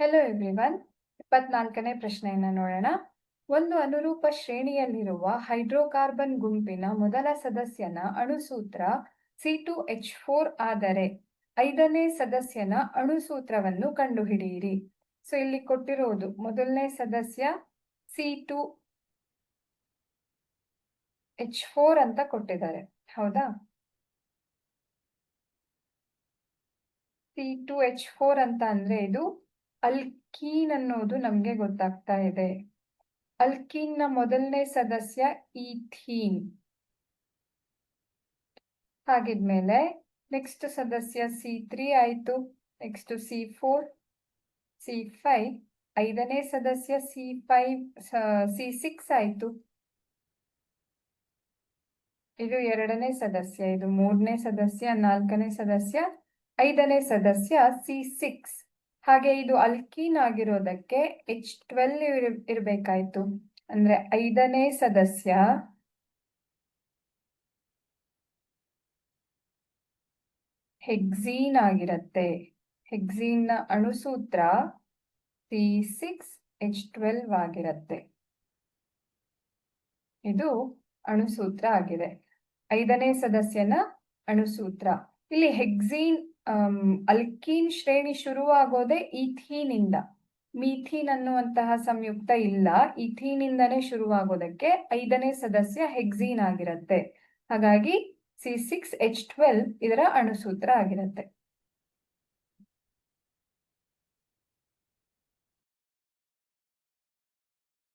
Hello everyone ಇಪ್ಪತ್ನಾಲ್ಕನೇ ಪ್ರಶ್ನೆಯನ್ನ ನೋಡೋಣ. ಒಂದು ಅನುರೂಪ ಶ್ರೇಣಿಯಲ್ಲಿರುವ ಹೈಡ್ರೋಕಾರ್ಬನ್ ಗುಂಪಿನ ಮೊದಲ ಸದಸ್ಯನ ಅಣುಸೂತ್ರ ಸಿ ಟು ಎಚ್ ಫೋರ್ ಆದರೆ ಐದನೇ ಸದಸ್ಯನ ಅಣುಸೂತ್ರವನ್ನು ಕಂಡುಹಿಡಿಯಿರಿ. ಸೊ ಇಲ್ಲಿ ಕೊಟ್ಟಿರೋದು ಮೊದಲನೇ ಸದಸ್ಯ ಸಿ ಟು ಎಚ್ ಫೋರ್ ಅಂತ ಕೊಟ್ಟಿದ್ದಾರೆ. ಹೌದಾ? ಸಿ ಟು ಎಚ್ ಫೋರ್ ಅಂತ ಅಂದ್ರೆ ಇದು ಅಲ್ಕೀನ್ ಅನ್ನೋದು ನಮ್ಗೆ ಗೊತ್ತಾಗ್ತಾ ಇದೆ. ಅಲ್ಕೀನ್ನ ಮೊದಲನೇ ಸದಸ್ಯ ಈಥೀನ್. ಹಾಗಿದ್ಮೇಲೆ ನೆಕ್ಸ್ಟ್ ಸದಸ್ಯ ಸಿ ತ್ರೀ ಆಯ್ತು, next C four, C five, ಐದನೇ ಸದಸ್ಯ ಸಿ ಫೈವ್ ಸಿ ಸಿಕ್ಸ್ ಆಯಿತು. ಇದು ಎರಡನೇ ಸದಸ್ಯ, ಇದು ಮೂರನೇ ಸದಸ್ಯ, ನಾಲ್ಕನೇ ಸದಸ್ಯ, ಐದನೇ ಸದಸ್ಯ, ಸಿ ಸಿಕ್ಸ್. ಹಾಗೆ ಇದು ಅಲ್ಕೀನ್ ಆಗಿರೋದಕ್ಕೆ ಎಚ್ ಟ್ವೆಲ್ ಇರ್ಬೇಕಾಯ್ತು. ಅಂದ್ರೆ ಐದನೇ ಸದಸ್ಯ. ಹೆಕ್ಸೀನ್ ಆಗಿರತ್ತೆ. ಹೆಕ್ಸೀನ್ನ ಅಣುಸೂತ್ರ ಸಿ ಸಿಕ್ಸ್ ಎಚ್ ಟ್ವೆಲ್ವ್ ಆಗಿರತ್ತೆ. ಇದು ಅಣುಸೂತ್ರ ಆಗಿದೆ. ಐದನೇ ಸದಸ್ಯನ ಅಣುಸೂತ್ರ. ಇಲ್ಲಿ ಹೆಕ್ಸೀನ್ ಅಲ್ಕೀನ್ ಶ್ರೇಣಿ ಶುರುವಾಗೋದೇ ಇಥೀನಿಂದ ಮೀಥೀನ್ ಅನ್ನುವಂತಹ ಸಂಯುಕ್ತ ಇಲ್ಲ. ಇಥೀನಿಂದನೇ ಶುರುವಾಗೋದಕ್ಕೆ ಐದನೇ ಸದಸ್ಯ ಹೆಕ್ಸೀನ್ ಆಗಿರತ್ತೆ. ಹಾಗಾಗಿ ಸಿ ಸಿಕ್ಸ್ ಎಚ್ ಟ್ವೆಲ್ ಇದರ ಅಣುಸೂತ್ರ ಆಗಿರತ್ತೆ.